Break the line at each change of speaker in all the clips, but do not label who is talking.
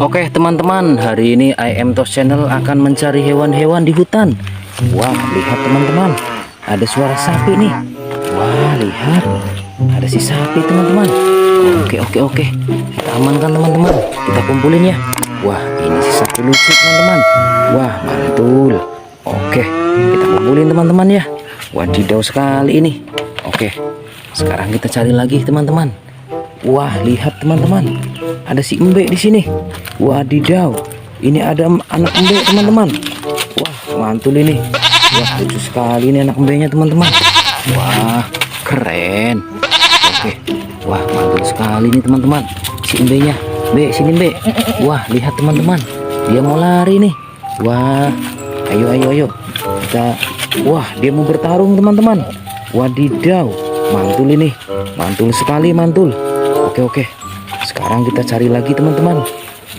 Oke teman-teman, hari ini IM Tos Channel akan mencari hewan-hewan di hutan. Wah, lihat teman-teman, ada suara sapi nih. Wah, lihat, ada si sapi teman-teman. Oke, oke, oke, kita amankan teman-teman. Kita kumpulin ya. Wah, ini si sapi lucu teman-teman. Wah, mantul. Oke, kita kumpulin teman-teman ya. Wadidaw sekali ini. Oke, sekarang kita cari lagi teman-teman. Wah, lihat teman-teman. Ada si Embe di sini. Wadidaw. Ini ada anak Embe, teman-teman. Wah, mantul ini. Wah, lucu sekali ini anak Embe-nya, teman-teman. Wah, keren. Oke. Wah, mantul sekali ini, teman-teman. Si Embe-nya. Be, sini, Be. Wah, lihat teman-teman. Dia mau lari nih. Wah, ayo ayo ayo. Kita Wah, dia mau bertarung, teman-teman. Wadidaw, mantul ini. Mantul sekali, mantul. Oke, oke. Sekarang kita cari lagi, teman-teman.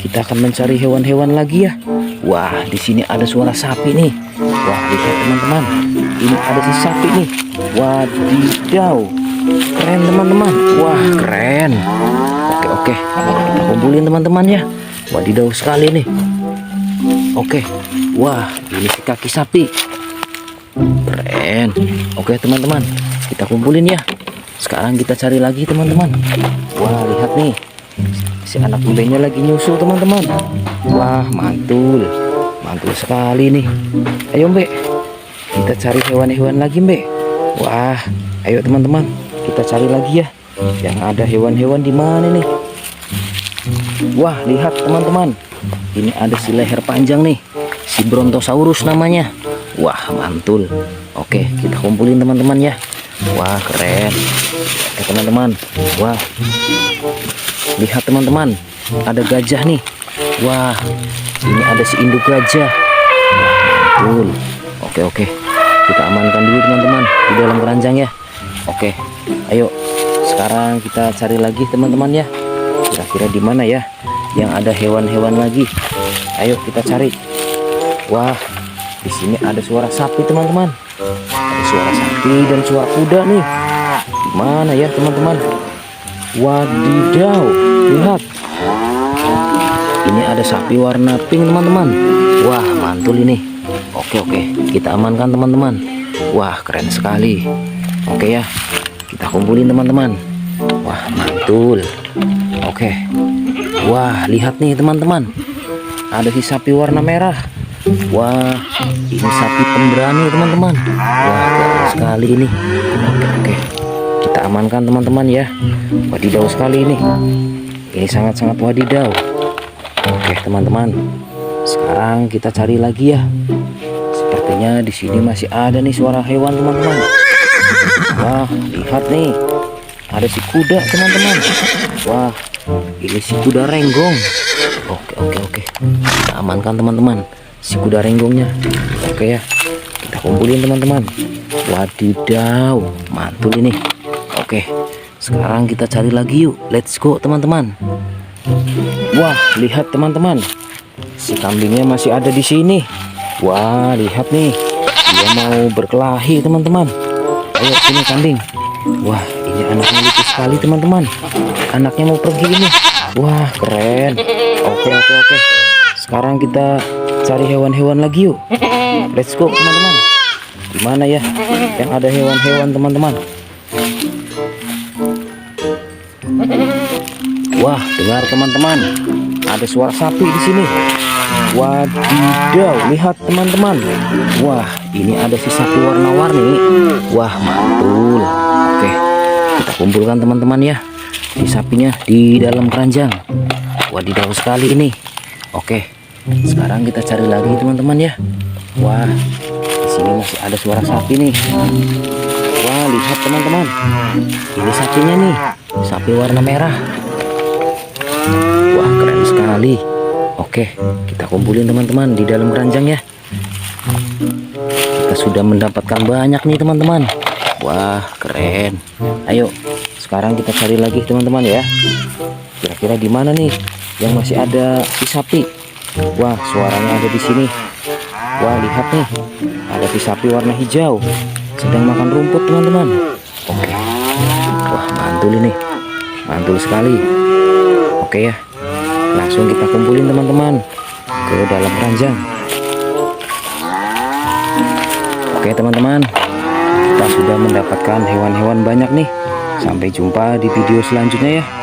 Kita akan mencari hewan-hewan lagi ya. Wah, di sini ada suara sapi nih. Wah, lihat teman-teman. Ini ada si sapi nih. Wadidaw. Keren, teman-teman. Wah, keren. Oke, oke. Kita kumpulin teman-teman ya. Wadidaw sekali nih. Oke. Wah, ini si kaki sapi. Keren. Oke teman-teman, kita kumpulin ya. Sekarang kita cari lagi teman-teman. Wah lihat nih, si anak embenya lagi nyusul teman-teman. Wah mantul, mantul sekali nih. Ayo mbak, kita cari hewan-hewan lagi mbak. Wah, ayo teman-teman, kita cari lagi ya. Yang ada hewan-hewan di mana nih? Wah lihat teman-teman, ini ada si leher panjang nih, si Brontosaurus namanya. Wah mantul. Oke kita kumpulin teman-teman ya. Wah keren. Oke teman-teman. Wah. Lihat teman-teman. Ada gajah nih. Wah. Ini ada si induk gajah. Mantul. Oke oke. Kita amankan dulu teman-teman di dalam keranjang ya. Oke. Ayo. Sekarang kita cari lagi teman-teman ya. Kira-kira di mana ya? Yang ada hewan-hewan lagi. Ayo kita cari. Wah, di sini ada suara sapi teman-teman. Ada suara sapi dan suara kuda nih. Mana ya teman-teman? Wadidaw, lihat. Ini ada sapi warna pink teman-teman. Wah mantul ini. Oke oke, kita amankan teman-teman. Wah keren sekali. Oke ya, kita kumpulin teman-teman. Wah mantul. Oke. Wah lihat nih teman-teman. Ada si sapi warna merah. Wah, ini sapi pemberani teman-teman. Wah, keren sekali ini. Oke, oke. Kita amankan teman-teman ya. Wadidaw sekali ini. Ini sangat-sangat wadidaw. Oke, teman-teman. Sekarang kita cari lagi ya. Sepertinya di sini masih ada nih suara hewan teman-teman. Wah, lihat nih. Ada si kuda teman-teman. Wah, ini si kuda renggong. Oke, oke, oke. Kita amankan teman-teman si kuda renggongnya. Oke ya kita kumpulin teman-teman. Wadidaw mantul ini. Oke sekarang kita cari lagi yuk. Let's go teman-teman. Wah lihat teman-teman. Si kambingnya masih ada di sini. Wah lihat nih. Dia mau berkelahi teman-teman. Ayo sini kambing. Wah ini anaknya lucu sekali teman-teman. Anaknya mau pergi ini. Wah keren. Oke oke oke. Sekarang kita cari hewan-hewan lagi yuk. Let's go teman-teman. Gimana ya? Yang ada hewan-hewan teman-teman. Wah dengar teman-teman. Ada suara sapi di sini. Wadidaw lihat teman-teman. Wah ini ada si sapi warna-warni. Wah mantul. Oke kita kumpulkan teman-teman ya. Si sapinya di dalam keranjang. Wadidaw sekali ini. Oke sekarang kita cari lagi teman-teman ya. Wah, di sini masih ada suara sapi nih. Wah, lihat teman-teman. Ini sapinya nih, sapi warna merah. Wah, keren sekali. Oke, kita kumpulin teman-teman di dalam keranjang ya. Kita sudah mendapatkan banyak nih teman-teman. Wah, keren. Ayo, sekarang kita cari lagi teman-teman ya. Kira-kira di mana nih yang masih ada si sapi? Wah, suaranya ada di sini. Wah, lihat nih. Ada si sapi warna hijau. Sedang makan rumput, teman-teman. Oke. Wah, mantul ini. Mantul sekali. Oke ya. langsung kita kumpulin teman-teman ke dalam keranjang oke teman-teman kita sudah mendapatkan hewan-hewan banyak nih sampai jumpa di video selanjutnya ya